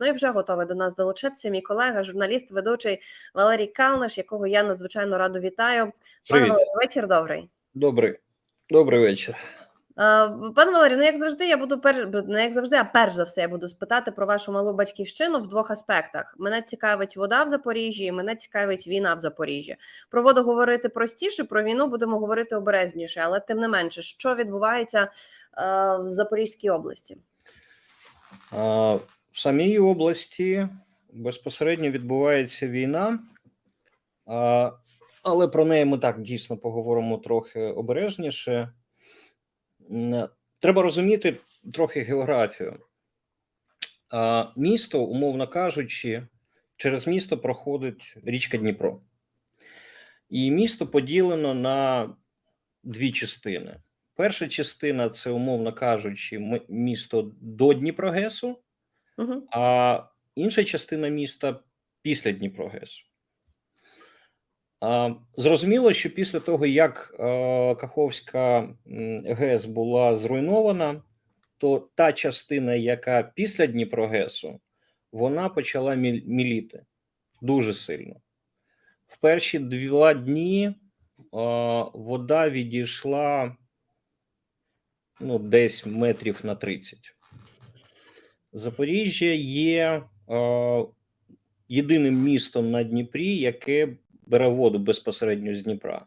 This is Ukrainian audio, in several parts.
Ну і вже готовий до нас долучитися. Мій колега, журналіст, ведучий Валерій Калниш, якого я надзвичайно радо вітаю. Пане. Валерію, вечір добрий. Добрий, добрий вечір. Пане Валерію, ну як завжди, я буду пер... не як завжди, а перш за все, я буду спитати про вашу малу батьківщину в двох аспектах. Мене цікавить вода в Запоріжжі, і мене цікавить війна в Запоріжжі. Про воду говорити простіше, про війну будемо говорити обережніше, але тим не менше, що відбувається в Запорізькій області? А, В самій області безпосередньо відбувається війна, але про неї ми так дійсно поговоримо трохи обережніше. Треба розуміти трохи географію. Місто, умовно кажучи, через місто проходить річка Дніпро. І місто поділено на дві частини. Перша частина це, умовно кажучи, місто до Дніпрогесу, А інша частина міста після Дніпрогесу. А, Зрозуміло, що після того, як е, Каховська ГЕС була зруйнована, то та частина, яка після Дніпрогесу, вона почала міліти дуже сильно. В перші два дні е, вода відійшла ну, десь метрів на 30. Запоріжжя є е, єдиним містом на Дніпрі, яке бере воду безпосередньо з Дніпра.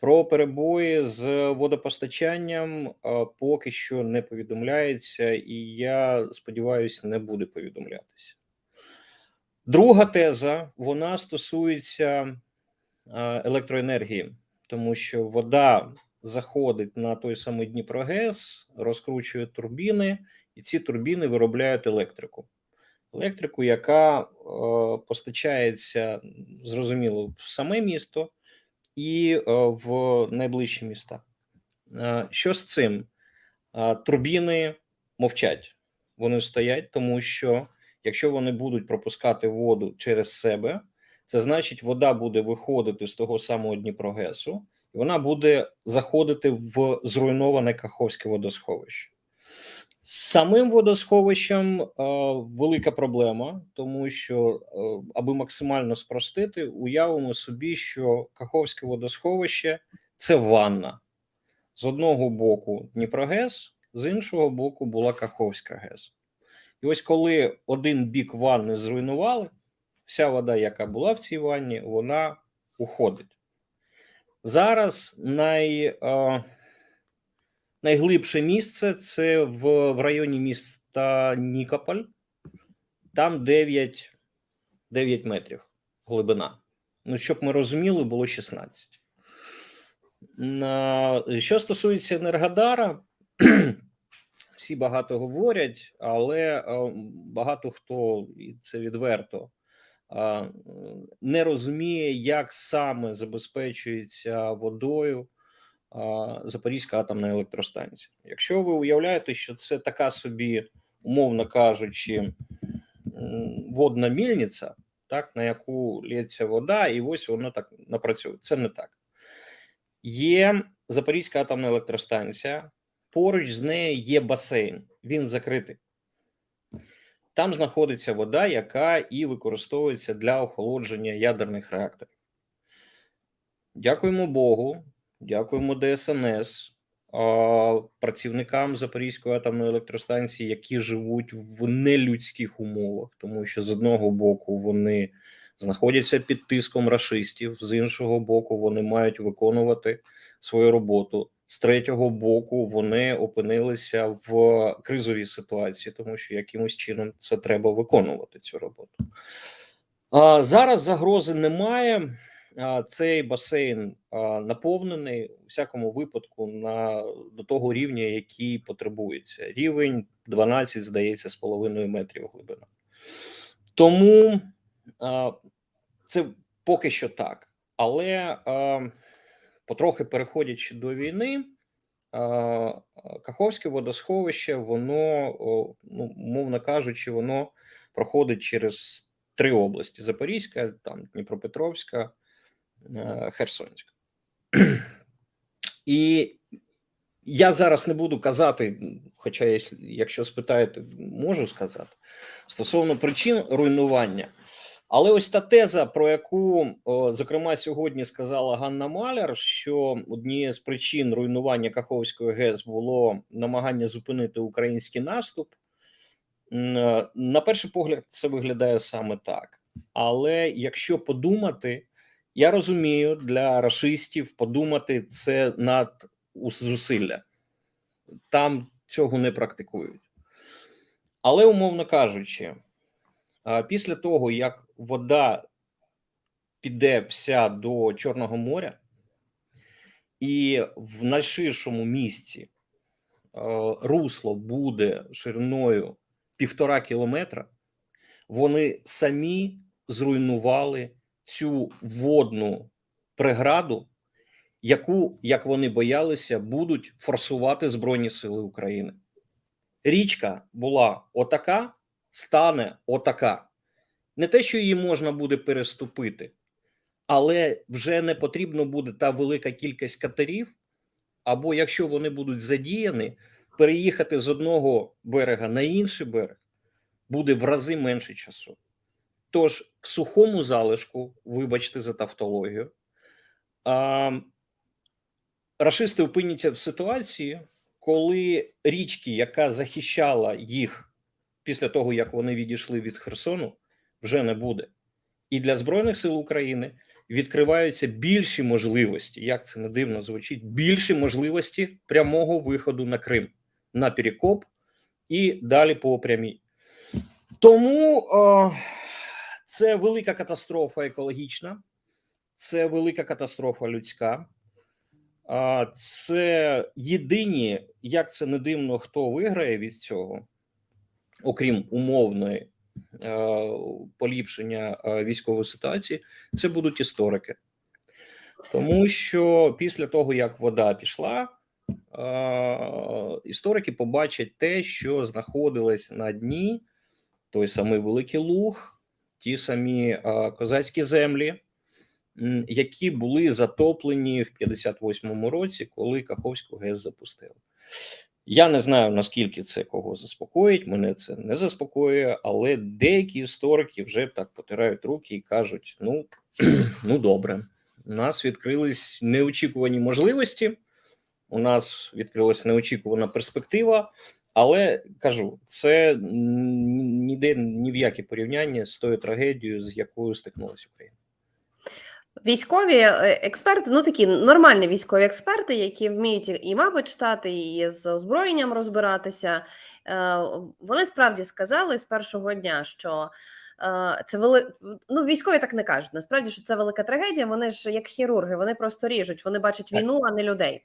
Про перебої з водопостачанням е, поки що не повідомляється, і я сподіваюся, не буде повідомлятися. Друга теза вона стосується е, електроенергії, тому що вода заходить на той самий Дніпрогес, розкручує турбіни, і ці турбіни виробляють електрику. Електрику, яка е, постачається зрозуміло в саме місто і е, в найближчі міста. Е, що з цим? Е, турбіни мовчать, вони стоять, тому що якщо вони будуть пропускати воду через себе, це значить, вода буде виходити з того самого Дніпрогесу, і вона буде заходити в зруйноване Каховське водосховище. З самим водосховищем е, велика проблема, тому що, е, аби максимально спростити, уявимо собі, що Каховське водосховище це ванна. З одного боку Дніпрогес, з іншого боку була Каховська ГЕС. І ось коли один бік ванни зруйнували, вся вода, яка була в цій ванні, вона уходить. Зараз най, е, найглибше місце це в, в районі міста Нікополь, там 9, 9 метрів глибина. Ну, щоб ми розуміли, було 16. Що стосується Енергодара, всі багато говорять, але е, багато хто і це відверто е, не розуміє, як саме забезпечується водою Запорізька атомна електростанція. Якщо ви уявляєте, що це така собі, умовно кажучи, водна мільниця, так, на яку лється вода, і ось воно так напрацює. Це не так. Є Запорізька атомна електростанція, поруч з нею є басейн, він закритий. Там знаходиться вода, яка і використовується для охолодження ядерних реакторів. Дякуємо Богу, дякуємо ДСНС, працівникам Запорізької атомної електростанції, які живуть в нелюдських умовах, тому що з одного боку вони знаходяться під тиском рашистів, з іншого боку, вони мають виконувати свою роботу. З третього боку, вони опинилися в кризовій ситуації, тому що якимось чином це треба виконувати цю роботу. А, зараз загрози немає. Цей басейн наповнений у всякому випадку на до того рівня, який потребується. Рівень 12, здається, з половиною метрів глибина. Тому це поки що так. Але потрохи переходячи до війни, Каховське водосховище, воно, ну, мовно кажучи, воно проходить через три області: Запорізька, там Дніпропетровська, Херсонська. І я зараз не буду казати, хоча якщо- спитаєте, можу сказати стосовно причин руйнування. Але ось та теза, про яку зокрема сьогодні сказала Ганна Маляр, що однією з причин руйнування Каховської ГЕС було намагання зупинити український наступ. На перший погляд, це виглядає саме так. Але якщо подумати, я розумію, для рашистів подумати це над зусилля. Там цього не практикують. Але, умовно кажучи, після того, як вода піде вся до Чорного моря, і в найширшому місці русло буде шириною півтора кілометра, вони самі зруйнували цю водну преграду, яку, як вони боялися, будуть форсувати Збройні Сили України. Річка була отака, стане отака. Не те, що її можна буде переступити, але вже не потрібно буде та велика кількість катерів, або якщо вони будуть задіяні, переїхати з одного берега на інший берег буде в рази менше часу. Тож в сухому залишку, вибачте за тавтологію, рашисти опиняться в ситуації, коли річки, яка захищала їх після того, як вони відійшли від Херсону, вже не буде. І для Збройних сил України відкриваються більші можливості, як це не дивно звучить, більші можливості прямого виходу на Крим, на Перекоп і далі по прямій. Тому е, це велика катастрофа екологічна, це велика катастрофа людська. Це єдині, як це не дивно, хто виграє від цього, окрім умовної е, поліпшення е, військової ситуації, це будуть історики. Тому що після того, як вода пішла, е, історики побачать те, що знаходилось на дні, той самий Великий Луг, ті самі козацькі землі, які були затоплені в 58-му році, коли Каховську ГЕС запустили. Я не знаю, наскільки це кого заспокоїть, мене це не заспокоює, але деякі історики вже так потирають руки і кажуть: ну, ну добре, у нас відкрились неочікувані можливості, у нас відкрилася неочікувана перспектива. Але кажу, це ніде ні в яке порівняння з тою трагедією, з якою стикнулася Україна. Військові е, експерти, ну такі нормальні військові експерти, які вміють і- мапи читати, і з озброєнням розбиратися. е, Вони справді сказали з першого дня, що це вели... ну, військові так не кажуть. Насправді, що це велика трагедія. Вони ж як хірурги, вони просто ріжуть, вони бачать війну, а не людей.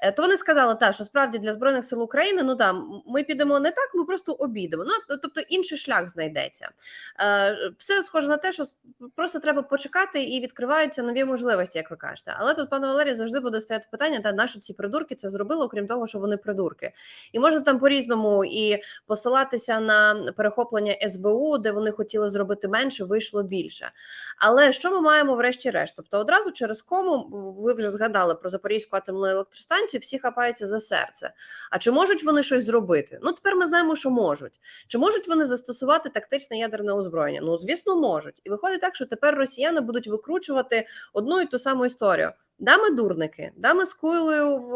Е, То вони сказали, та що справді для збройних сил України, ну там ми підемо не так, ми просто обійдемо. Ну тобто інший шлях знайдеться. Е, Все схоже на те, що просто треба почекати і відкриваються нові можливості, як ви кажете. Але тут, пане Валерій, завжди буде стояти питання: та нащо ці придурки це зробили, окрім того, що вони придурки, і можна там по-різному і посилатися на перехоплення СБУ, де вони хотіли зробити менше, вийшло більше. Але що ми маємо врешті-решт? Тобто, одразу через кому ви вже згадали про Запорізьку атомну електростанцію, всі хапаються за серце. А чи можуть вони щось зробити? Ну тепер ми знаємо, що можуть. Чи можуть вони застосувати тактичне ядерне озброєння? Ну звісно, можуть. І виходить так, що тепер росіяни будуть викручувати одну і ту саму історію. Да, ми дурники, да, ми з куйлею в,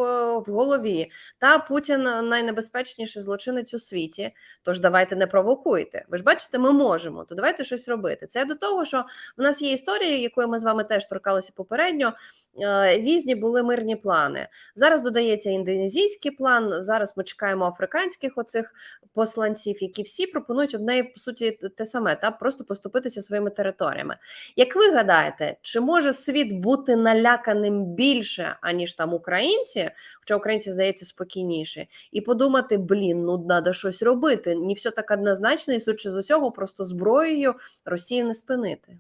в голові. Та Путін найнебезпечніший злочинець у світі. Тож давайте не провокуйте. Ви ж бачите, ми можемо. То давайте щось робити. Це до того, що в нас є історія, якою ми з вами теж торкалися попередньо. Е, Різні були мирні плани. Зараз додається індонезійський план. Зараз ми чекаємо африканських оцих посланців, які всі пропонують одне по суті те саме, та просто поступитися своїми територіями. Як ви гадаєте, чи може світ бути наляканим більше, аніж там українці, хоча українці здається спокійніші, і подумати: блін, ну треба щось робити. Не все так однозначно, і судячи з усього, просто зброєю Росію не спинити.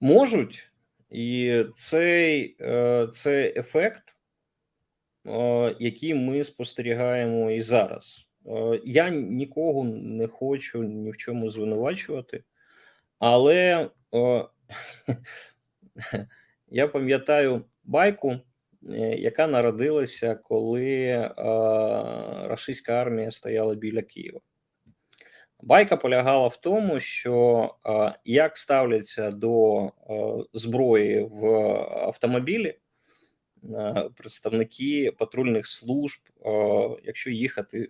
Можуть, і цей, е, цей ефект, е, який ми спостерігаємо і зараз. Е, Я нікого не хочу ні в чому звинувачувати, але я пам'ятаю байку яка народилася, коли е, рашистська армія стояла біля Києва. Байка полягала в тому, що е, як ставляться до е, зброї в автомобілі е, представники патрульних служб, е, якщо їхати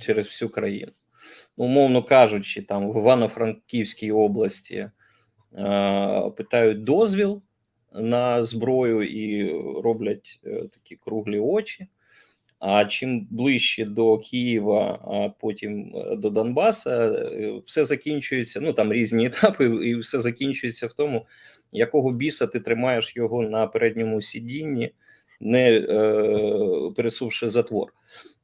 через всю країну. Ну, умовно кажучи, там в Івано-Франківській області е, питають дозвіл на зброю і роблять е, такі круглі очі. А чим ближче до Києва, а потім е, до Донбаса, е, все закінчується. Ну там різні етапи, і все закінчується в тому, якого біса ти тримаєш його на передньому сидінні, не е, пересувши затвор.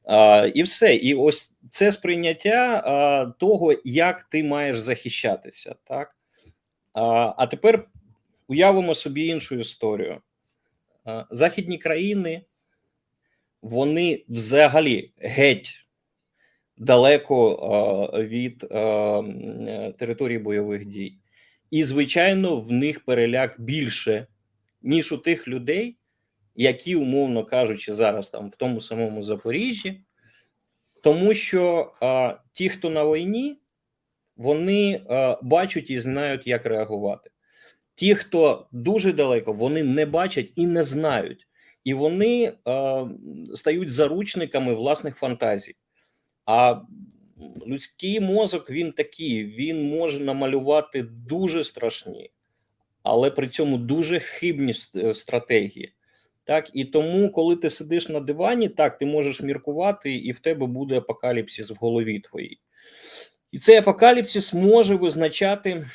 А, і все. І ось це сприйняття а, того, як ти маєш захищатися. Так? А, а тепер уявимо собі іншу історію. Західні країни вони взагалі геть далеко від а, м, е, території бойових дій. І, звичайно, в них переляк більше, ніж у тих людей, які, умовно кажучи, зараз там в тому самому Запоріжжі, тому що а, ті, хто на війні, вони а, бачать і знають, як реагувати. Ті, хто дуже далеко, вони не бачать і не знають, і вони а, стають заручниками власних фантазій. А людський мозок він такий, він може намалювати дуже страшні, але при цьому дуже хибні е, стратегії. Так, і тому, коли ти сидиш на дивані, так ти можеш міркувати, і в тебе буде апокаліпсис в голові твоїй. І цей апокаліпсис може визначати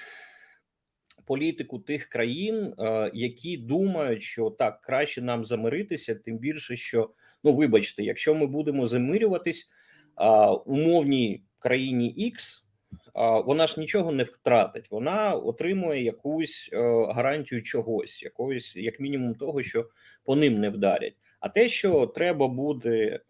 політику тих країн, е, які думають, що так краще нам замиритися, тим більше, що ну вибачте, якщо ми будемо замирюватись умовній країні X, вона ж нічого не втратить. Вона отримує якусь е, гарантію чогось, якогось, як мінімум, того, що по ним не вдарять. А те, що треба буде е,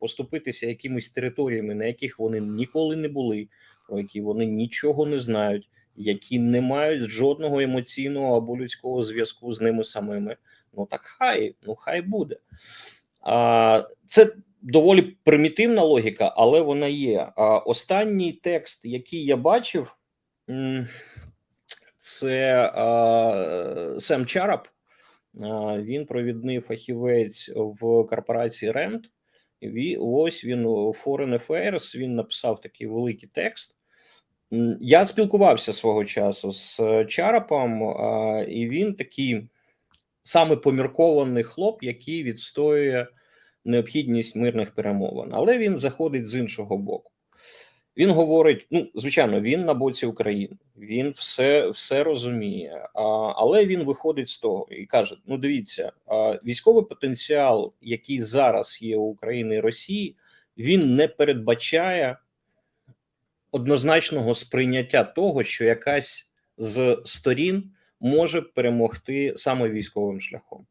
поступитися якимись територіями, на яких вони ніколи не були, про які вони нічого не знають, які не мають жодного емоційного або людського зв'язку з ними самими. Ну так хай, ну хай буде. А, це доволі примітивна логіка, але вона є. А, останній текст, який я бачив, це а, Сем Чарап. А, Він провідний фахівець в корпорації. Ві- ось він у Foreign Affairs, він написав такий великий текст. Я спілкувався свого часу з е, Чарапом, і він такий саме поміркований хлоп, який відстоює необхідність мирних перемовин. Але він заходить з іншого боку. Він говорить: ну, звичайно, він на боці України, він все, все розуміє, але він виходить з того і каже: ну, дивіться, військовий потенціал, який зараз є у України і Росії, він не передбачає однозначного сприйняття того, що якась з сторін може перемогти саме військовим шляхом.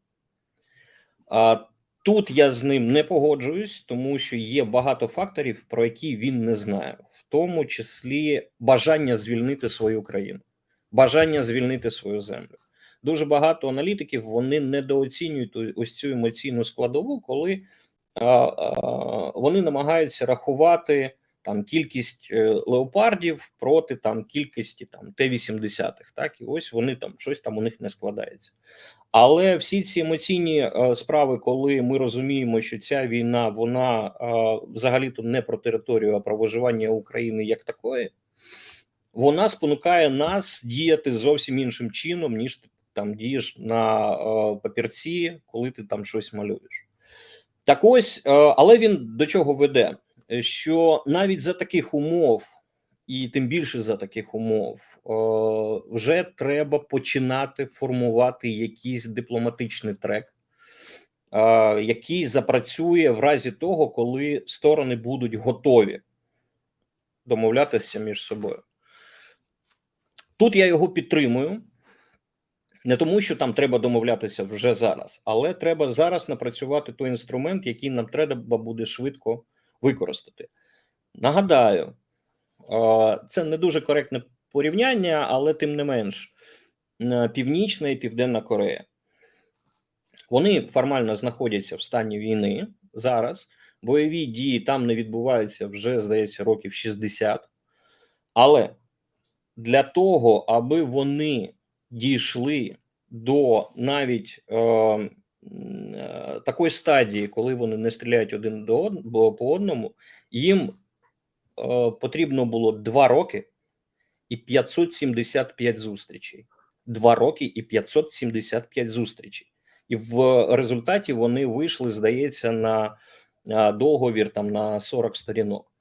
А тут я з ним не погоджуюсь, тому що є багато факторів, про які він не знає, в тому числі бажання звільнити свою країну, бажання звільнити свою землю. Дуже багато аналітиків вони недооцінюють ось цю емоційну складову, коли а, а, вони намагаються рахувати там кількість е, леопардів проти там кількості там Т-80, так і ось вони там щось там у них не складається. Але всі ці емоційні е, справи, коли ми розуміємо, що ця війна вона е, взагалі-то не про територію, а про виживання України як такої, вона спонукає нас діяти зовсім іншим чином, ніж ти там дієш на папірці, коли ти там щось малюєш. Так ось, але він до чого веде? Е, Що навіть за таких умов, і тим більше за таких умов, е, вже треба починати формувати якийсь дипломатичний трек, е, який запрацює в разі того, коли сторони будуть готові домовлятися між собою. Тут я його підтримую. Не тому, що там треба домовлятися вже зараз, але треба зараз напрацювати той інструмент, який нам треба буде швидко використати. Нагадаю, це не дуже коректне порівняння, але тим не менш, Північна і Південна Корея. Вони формально знаходяться в стані війни зараз. Бойові дії там не відбуваються вже, здається, років 60. Але для того, аби вони дійшли до навіть е, е, такої стадії, коли вони не стріляють один до од- бо- по одному, їм е, потрібно було 2 роки і 575 зустрічей. 2 роки і 575 зустрічей. І в результаті вони вийшли, здається, на договір там на 40 сторінок.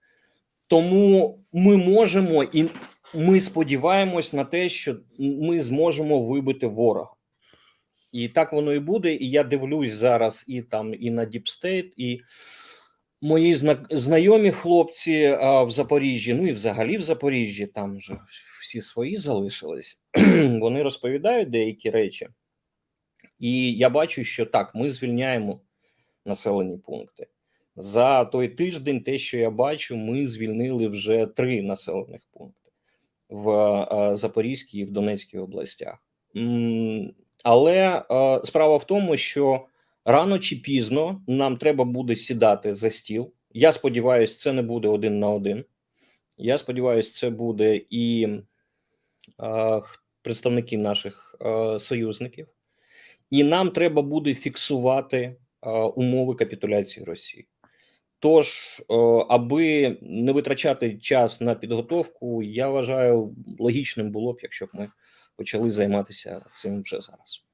Тому ми можемо і ми сподіваємось на те, що ми зможемо вибити ворога. І так воно і буде. І я дивлюсь зараз і там і на State, і мої знайомі хлопці а, в Запоріжжі, ну і взагалі в Запоріжжі, там вже всі свої залишились. Вони розповідають деякі речі. І я бачу, що так, ми звільняємо населені пункти. За той тиждень, те, що я бачу, ми звільнили вже три населених пункти в Запорізькій і в Донецькій областях. Але е, справа в тому, що рано чи пізно нам треба буде сідати за стіл. Я сподіваюся, це не буде один на один. Я сподіваюся, це буде і е, представники наших е, союзників. І нам треба буде фіксувати е, умови капітуляції Росії. Тож, е, аби не витрачати час на підготовку, я вважаю логічним було б, якщо б ми почали займатися цим вже зараз.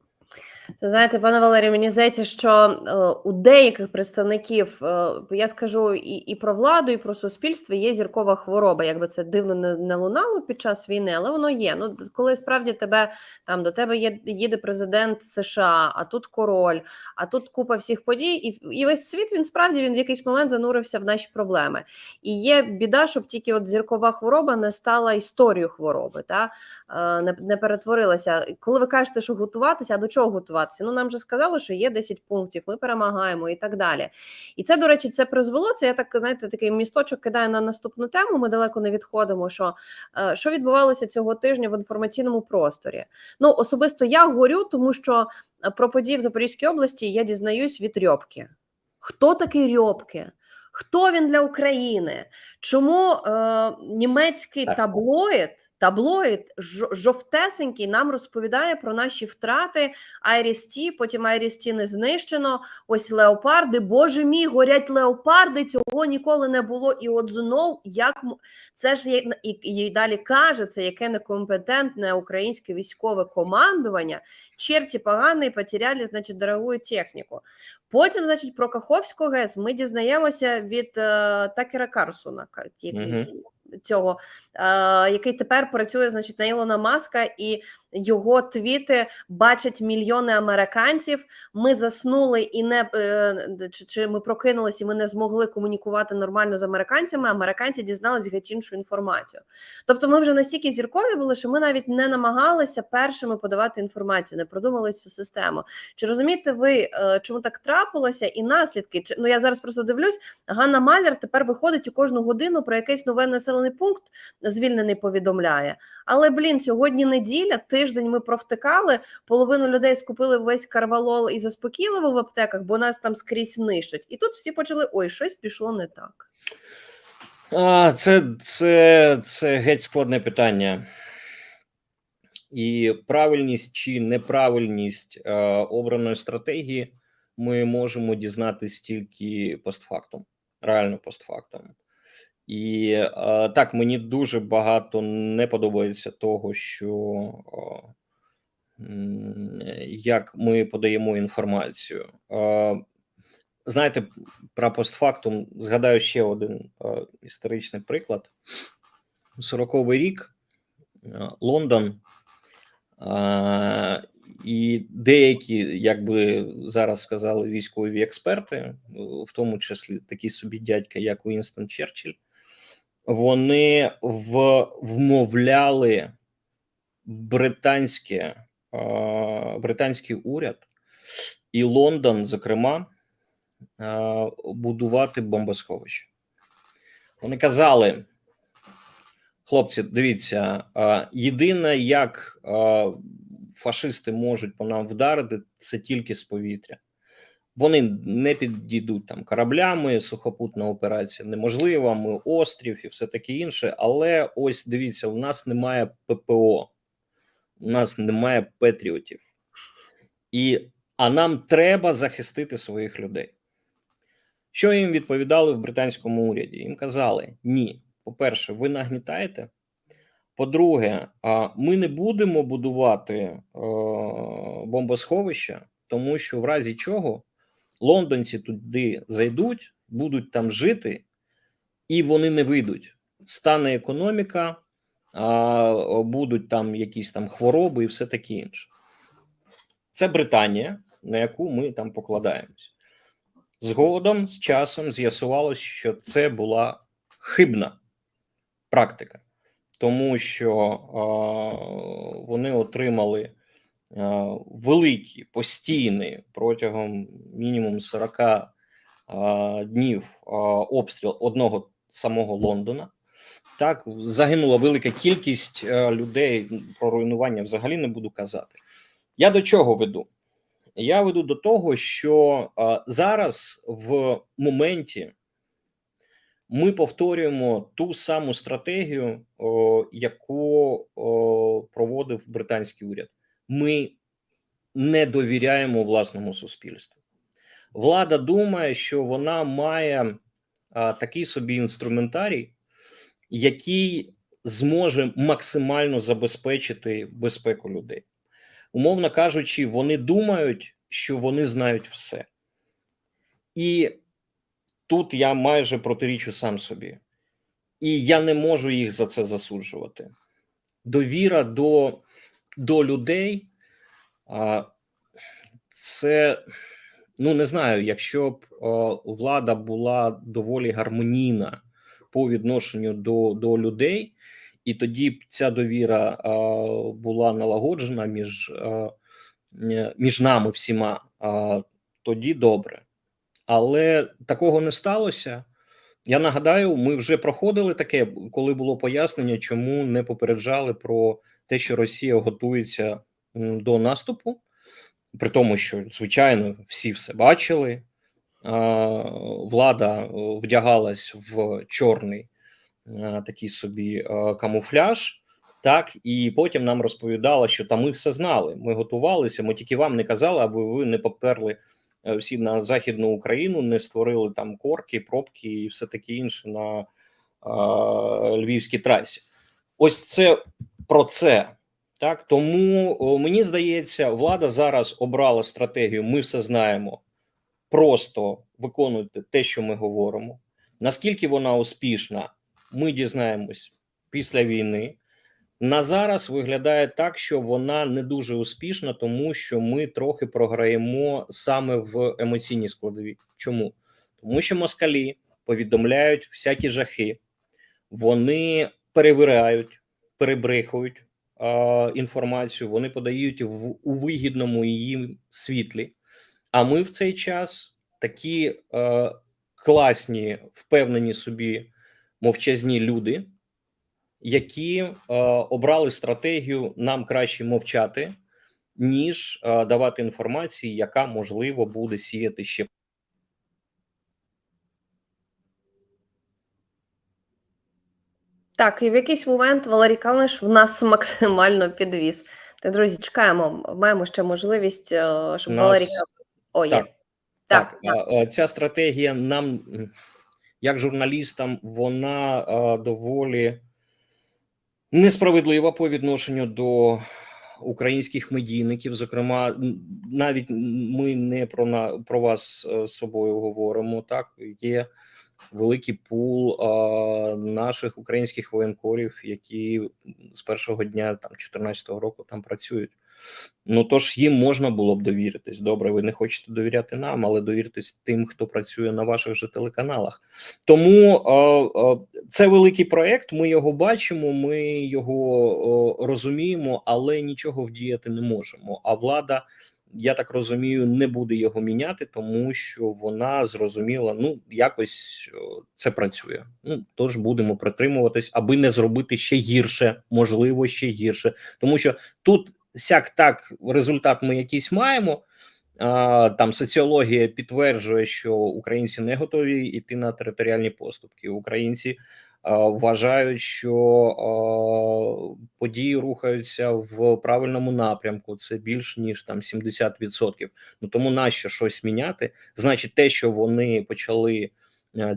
Це знаєте, пане Валерію, мені здається, що е, у деяких представників, е, я скажу і, і про владу, і про суспільство є зіркова хвороба. Якби це дивно не, лунало під час війни, але воно є. Ну коли справді тебе там до тебе є їде президент США, а тут король, а тут купа всіх подій, і, і весь світ він справді він в якийсь момент занурився в наші проблеми. І є біда, щоб тільки от зіркова хвороба не стала історією хвороби, та е, не, не перетворилася. Коли ви кажете, що готуватися, а до чого готуватися? Ну нам же сказали, що є 10 пунктів, ми перемагаємо і так далі. І це, до речі, це призвело. Це я так знаєте, такий місточок кидаю на наступну тему. Ми далеко не відходимо. Що, е, що відбувалося цього тижня в інформаційному просторі? Ну особисто я горю, тому що е, про події в Запорізькій області я дізнаюсь від Рьобки. Хто такий Рьобки? Хто він для України? Чому е, німецький Так. таблоїд, таблоїд жо- жовтесенький нам розповідає про наші втрати Айріс-Ті, потім Айріс-Ті не знищено. Ось леопарди. Боже мій, горять леопарди. Цього ніколи не було. І от знов як це ж і далі каже, це яке некомпетентне українське військове командування. Черті погані, потеряли, значить, дорогу техніку. Потім, значить, про Каховську ГЕС ми дізнаємося від е, Такера Карсона, який. Цього, е, який тепер працює, значить, на Ілона Маска, і його твіти бачать мільйони американців. Ми заснули і не е, чи, чи ми прокинулися, і ми не змогли комунікувати нормально з американцями. Американці дізналися геть іншу інформацію. Тобто, ми вже настільки зіркові були, що ми навіть не намагалися першими подавати інформацію, не продумали цю систему. Чи розумієте ви, е, чому так трапилося, і наслідки? Чи ну я зараз просто дивлюсь, Ганна Маляр тепер виходить у кожну годину про якийсь новий населений пункт, звільнений повідомляє. Але блін, сьогодні неділя, тиждень ми провтикали. Половину людей скупили весь карвалол і заспокійливо в аптеках, бо нас там скрізь нищать. І тут всі почали: ой, щось пішло не так. А, це, це, це геть складне питання. І правильність чи неправильність е, обраної стратегії ми можемо дізнатися тільки постфактум, реально постфактум. І е, так, мені дуже багато не подобається того, що як ми подаємо інформацію. Е, знаєте, про постфактум згадаю ще один е, історичний приклад. 40-й рік, Лондон, і деякі, як би зараз сказали військові експерти, в тому числі такі собі дядька, як Уінстон Черчилль, вони вмовляли британське, британський уряд і Лондон, зокрема, будувати бомбосховище. Вони казали, хлопці, дивіться, єдине, як фашисти можуть по нам вдарити, це тільки з повітря. Вони не підійдуть там кораблями, сухопутна операція неможлива, ми острів і все таке інше. Але ось дивіться, у нас немає ППО, у нас немає патріотів, і а нам треба захистити своїх людей. Що їм відповідали в британському уряді? Їм казали: ні, по-перше, ви нагнітаєте. По-друге, ми не будемо будувати е, бомбосховища, тому що в разі чого лондонці туди зайдуть, будуть там жити, і вони не вийдуть. Стане економіка, а, будуть там якісь там хвороби і все таке інше. Це Британія, на яку ми там покладаємось. Згодом з часом з'ясувалось, що це була хибна практика, тому що е, вони отримали великі постійні протягом мінімум 40 е, днів е, обстріл одного самого Лондона. Так, загинула велика кількість е, людей. Про руйнування взагалі не буду казати. Я до чого веду? Я веду до того, що зараз в моменті ми повторюємо ту саму стратегію, яку проводив британський уряд. Ми не довіряємо власному суспільству. Влада думає, що вона має а, такий собі інструментарій, який зможе максимально забезпечити безпеку людей умовно кажучи, вони думають, що вони знають все. І тут я майже протирічу сам собі. І я не можу їх за це засуджувати. Довіра до, до людей це, ну не знаю, якщо б влада була доволі гармонійна по відношенню до, до людей, і тоді б ця довіра була налагоджена між між нами всіма, тоді добре. Але такого не сталося. Я нагадаю, ми вже проходили таке, коли було пояснення, чому не попереджали про те, що Росія готується до наступу, при тому, що звичайно всі все бачили. Влада вдягалась в чорний такий собі камуфляж, так і потім нам розповідала, що там ми все знали. Ми готувалися. Ми тільки вам не казали, аби ви не поперли всі на західну Україну, не створили там корки, пробки і все таке інше на а, львівській трасі. Ось це про це. Так тому мені здається, влада зараз обрала стратегію. Ми все знаємо. Просто виконуйте те, що ми говоримо. Наскільки вона успішна, ми дізнаємось після війни. На зараз виглядає так, що вона не дуже успішна, тому що ми трохи програємо саме в емоційній складовій. Чому? Тому що москалі повідомляють всякі жахи, вони перевирають, перебрехують е, інформацію, вони подають в у вигідному їм світлі. А ми в цей час такі е, класні, впевнені собі мовчазні люди які е, обрали стратегію нам краще мовчати, ніж е, давати інформацію, яка можливо буде сіяти ще. Так, і в якийсь момент Валерій Калниш в нас максимально підвіз. Так, друзі, чекаємо. Маємо ще можливість, е, щоб Нас- Валерій О, є. Так, Так, Так, а, а, ця стратегія нам, як журналістам, вона доволі несправедлива по відношенню до українських медійників. Зокрема, навіть ми не про на про вас е, з собою говоримо. Так є великий пул а, наших українських воєнкорів, які з першого дня там 14-го року там працюють. Ну тож їм можна було б довіритись. Добре, ви не хочете довіряти нам, але довіритись тим, хто працює на ваших же телеканалах. Тому е, е, це великий проект. Ми його бачимо, ми його е, розуміємо, але нічого вдіяти не можемо. А влада, я так розумію, не буде його міняти, тому що вона зрозуміла, ну якось це працює. Ну тож будемо притримуватись, аби не зробити ще гірше, можливо, ще гірше, тому що тут сяк так результат ми якийсь маємо. Там соціологія підтверджує, що українці не готові йти на територіальні поступки. Українці вважають, що події рухаються в правильному напрямку. Це більш ніж там 70%. Ну тому нащо щось міняти? Значить, те, що вони почали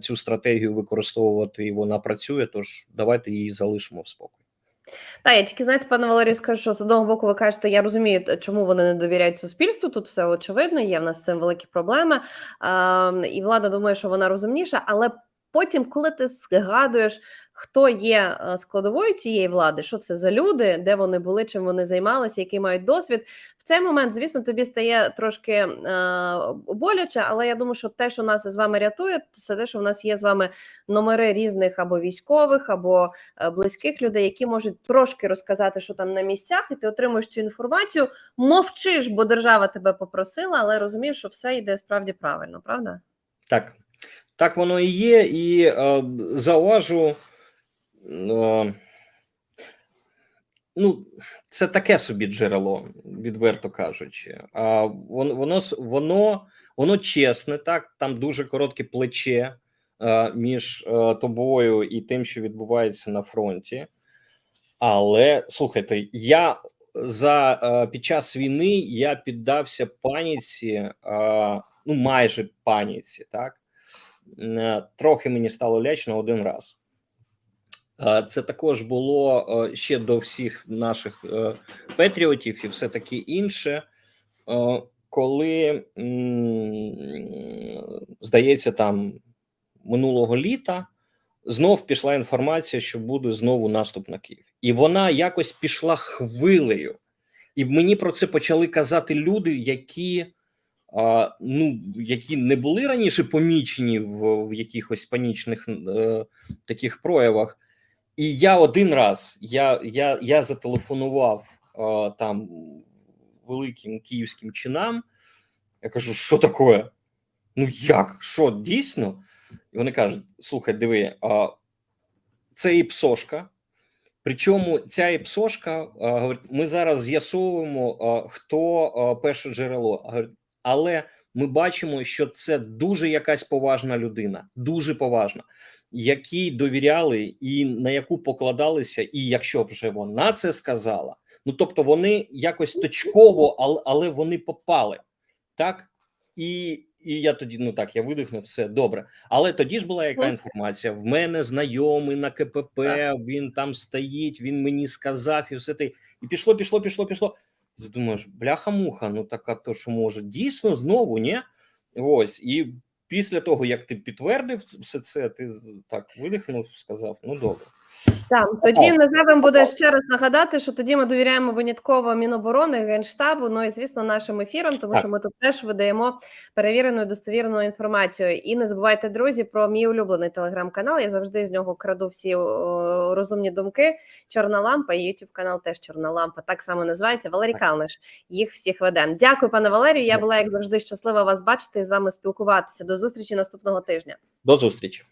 цю стратегію використовувати, і вона працює. Тож давайте її залишимо в спокій. Та я тільки знаєте, пане Валерію, скажу, що з одного боку, ви кажете, я розумію, чому вони не довіряють суспільству. Тут все очевидно, є в нас з цим великі проблеми. І влада думає, що вона розумніша, але потім, коли ти згадуєш, хто є е, складовою цієї влади, що це за люди, де вони були, чим вони займалися, який мають досвід. В цей момент, звісно, тобі стає трошки е, боляче, але я думаю, що те, що нас з вами рятує, це те, що в нас є з вами номери різних або військових, або е, близьких людей, які можуть трошки розказати, що там на місцях, і ти отримуєш цю інформацію, мовчиш, бо держава тебе попросила, але розумієш, що все йде справді правильно, правда? Так, так воно і є, і е, зауважу. Е, ну, це таке собі джерело, відверто кажучи. А воно, воно, воно, воно чесне, так, там дуже коротке плече е, між е, тобою і тим, що відбувається на фронті. Але слухайте, я за е, під час війни я піддався паніці, е, ну майже паніці, так трохи мені стало лячно один раз. Е, Це також було е, ще до всіх наших е, патріотів і все таке інше. Е, Коли здається, там минулого літа знов пішла інформація, що буде знову наступ на Київ, і вона якось пішла хвилею. І мені про це почали казати люди, які ну, які не були раніше помічені в, в якихось панічних е, таких проявах. І я один раз я, я, я зателефонував е, там великим київським чинам. Я кажу, що таке? Ну як? Що дійсно? І вони кажуть: слухай, диви, а, це і псошка. Причому ця іпсошка а, говорить, ми зараз з'ясовуємо, хто перше джерело. А, говорить, Але ми бачимо, що це дуже якась поважна людина, дуже поважна, якій довіряли і на яку покладалися, і якщо вже вона це сказала, ну тобто вони якось точково, але, вони попали. Так? І, і я тоді, ну так, я видихнув, все добре. Але тоді ж була яка інформація? В мене знайомий на КПП, він там стоїть, він мені сказав, і все те. І пішло, пішло, пішло, пішло. Ти думаєш, бляха-муха, ну така то, що може, дійсно знову, ні? Ось. І після того, як ти підтвердив все це, ти так видихнув, сказав: ну добре. Так, тоді незабим буде ще раз нагадати, що тоді ми довіряємо винятково Міноборони, Генштабу, ну і звісно, нашим ефірам, тому що ми тут теж видаємо перевірену і достовірну інформацію. І не забувайте, друзі, про мій улюблений телеграм-канал. Я завжди з нього краду всі о, розумні думки. Чорна лампа і youtube канал теж чорна лампа. Так само називається Валерій. Калниш. Їх всіх ведемо. Дякую, пане Валерію. Я була як завжди щаслива вас бачити і з вами спілкуватися. До зустрічі наступного тижня. До зустрічі.